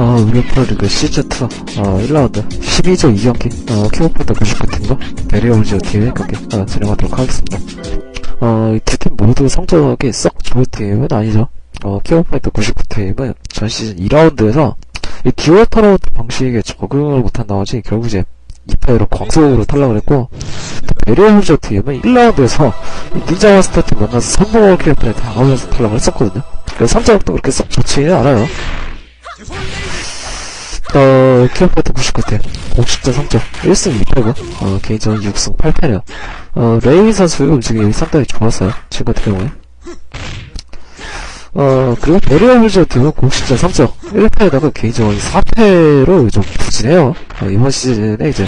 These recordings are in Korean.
어, 우리 프로리그 시즌2, 어, 1라운드 12조 2경기, 어, 킹오파이터 99팀과 베리어울지오 팀의 경기, 어, 진행하도록 하겠습니다. 어, 이두팀 모두 성적이 썩 좋은 팀은 아니죠. 어, 킹오파이터 99팀은 전 시즌 2라운드에서 이 듀얼 터너먼트 방식에 적응을 못한 나머지 결국 이제 2패로 광속으로 탈락을 했고, 또 베리어울지오 팀은 1라운드에서 닌자 마스터 팀 만나서 선봉을 킬플에 당하면서 탈락을 했었거든요. 그래서 성적도 그렇게 썩 좋지는 않아요. 어, 키오파트 99대 50점. 성적 1승 2패고. 어, 개인적으로 6승 8패네요. 어, 레이미 선수의 움직임이 상당히 좋았어요. 지금 같은 경우에. 어, 그리고 베리어 홀저 팀은 공식전 성적 1패에다가 개인적으로 4패로 좀 부진해요. 어, 이번 시즌에 이제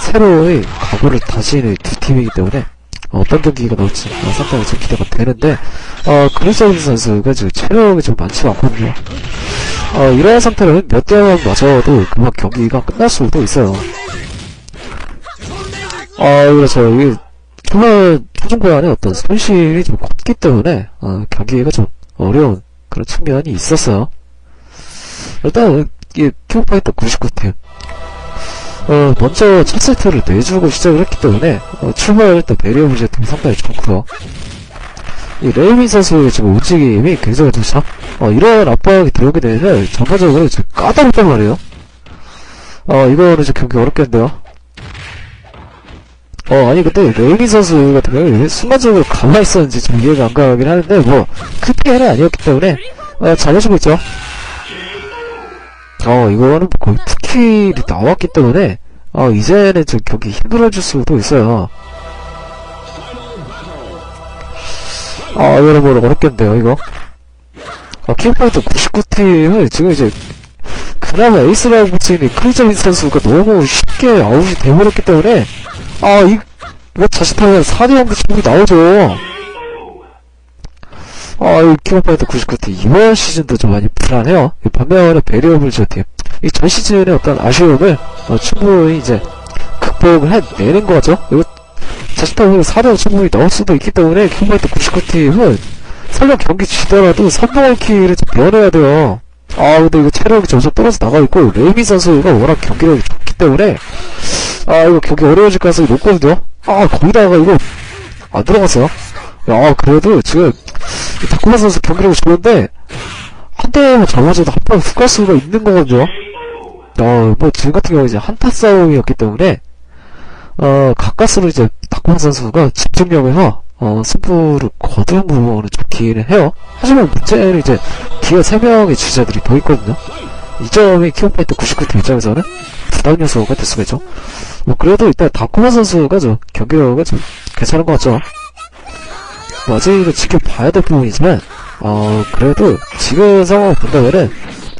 새로의 각오를 다지는 두 팀이기 때문에 어, 어떤 경기가 나올지 어, 상당히 좀 기대가 되는데 어, 그루서브 선수가 지금 체력이 좀 많지 않거든요 어, 이런 상태로는 몇 대만 맞아도 그만 경기가 끝날 수도 있어요. 아, 그렇죠. 이게, 초반, 초중반에 어떤 손실이 좀 컸기 때문에, 어, 경기가 좀 어려운 그런 측면이 있었어요. 일단, 이게, 킹파이터 99팀. 어, 먼저 첫 세트를 내주고 시작을 했기 때문에, 어, 출발 때 베리어 문제 팀이 상당히 좋고요. 이 레이민 선수의 지금 움직임이 굉장히 좋죠. 어, 이런 압박이 들어오게 되면 전반적으로 이제 까다롭단 말이에요. 어, 이거는 이제 경기 어렵겠는데요. 어, 아니, 근데 레이민 선수 같은 경우에 순간적으로 가만히 있었는지 좀 이해가 안 가긴 하는데, 뭐, 큰 피해는 아니었기 때문에, 어, 잘해주고 있죠. 어, 이거는 거의 투킬이 나왔기 때문에, 어, 이제는 좀 경기 힘들어질 수도 있어요. 아, 여러분, 어렵겠는데요, 이거. 아, 킹파이터 99팀은 지금 이제, 그나마 에이스라고 있는 크리저민 선수가 너무 쉽게 아웃이 돼버렸기 때문에, 아, 이, 이거 자칫하면 4대0 승부이 나오죠. 아, 이 킹파이터 99팀, 이번 시즌도 좀 많이 불안해요. 이 반면에 베리어블 저 팀. 이 전 시즌의 어떤 아쉬움을, 어, 충분히 이제, 극복을 해내는 거죠. 이거 자칫하면 4대5 충분히 나올 수도 있기 때문에 킹파이터 99팀은 설령 경기 지더라도 선봉할 키를 좀 면해야 돼요. 아 근데 이거 체력이 점점 떨어져 나가 있고 레이미 선수가 워낙 경기력이 좋기 때문에 아 이거 경기 어려워질 가능성이 높거든요. 아 거기다가 이거 안 들어갔어요. 야 그래도 지금 이 다쿠마 선수 경기력이 좋은데 한 대만 잡아줘도 한방 훅갈 수가 있는 거거든요. 어뭐 지금 같은 경우 이제 한타 싸움이었기 때문에 어, 가까스로 이제 박광 선수가 집중력에서 어, 승부를 거둔 부분은 좋기는 해요. 하지만 문제는 이제 기어 3명의 주자들이 더 있거든요. 이 점이 키오파이터 99팀 입장에서는 부담 요소가 될 수가 있죠. 뭐 그래도 일단 다쿠마 선수가 좀 경기력은 좀 괜찮은 것 같죠. 뭐 아직은 지켜봐야 될 부분이지만 어 그래도 지금 상황을 본다면은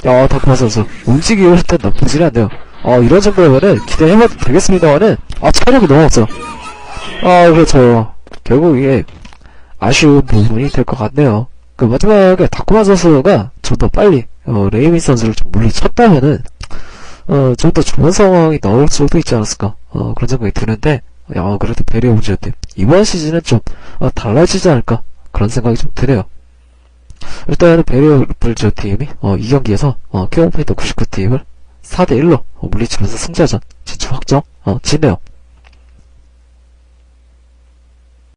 야 다쿠마 선수 움직임을 일단 나쁘지는 않네요. 어, 이런 정도면은 기대해봐도 되겠습니다만은, 아, 체력이 너무 없어. 아, 그렇죠. 결국 이게 아쉬운 부분이 될 것 같네요. 그 마지막에 다쿠마 선수가 좀 더 빨리, 어, 레이미 선수를 좀 물리쳤다면은, 어, 좀 더 좋은 상황이 나올 수도 있지 않았을까. 어, 그런 생각이 드는데, 야, 그래도 베리어 문제였대. 이번 시즌은 좀, 어, 달라지지 않을까. 그런 생각이 좀 드네요. 일단은 베리어 불지오 팀이, 어, 이 경기에서, 어, 키오파이터 99팀을 4대 1로 물리치면서 승자전 진출 확정 어, 지네요.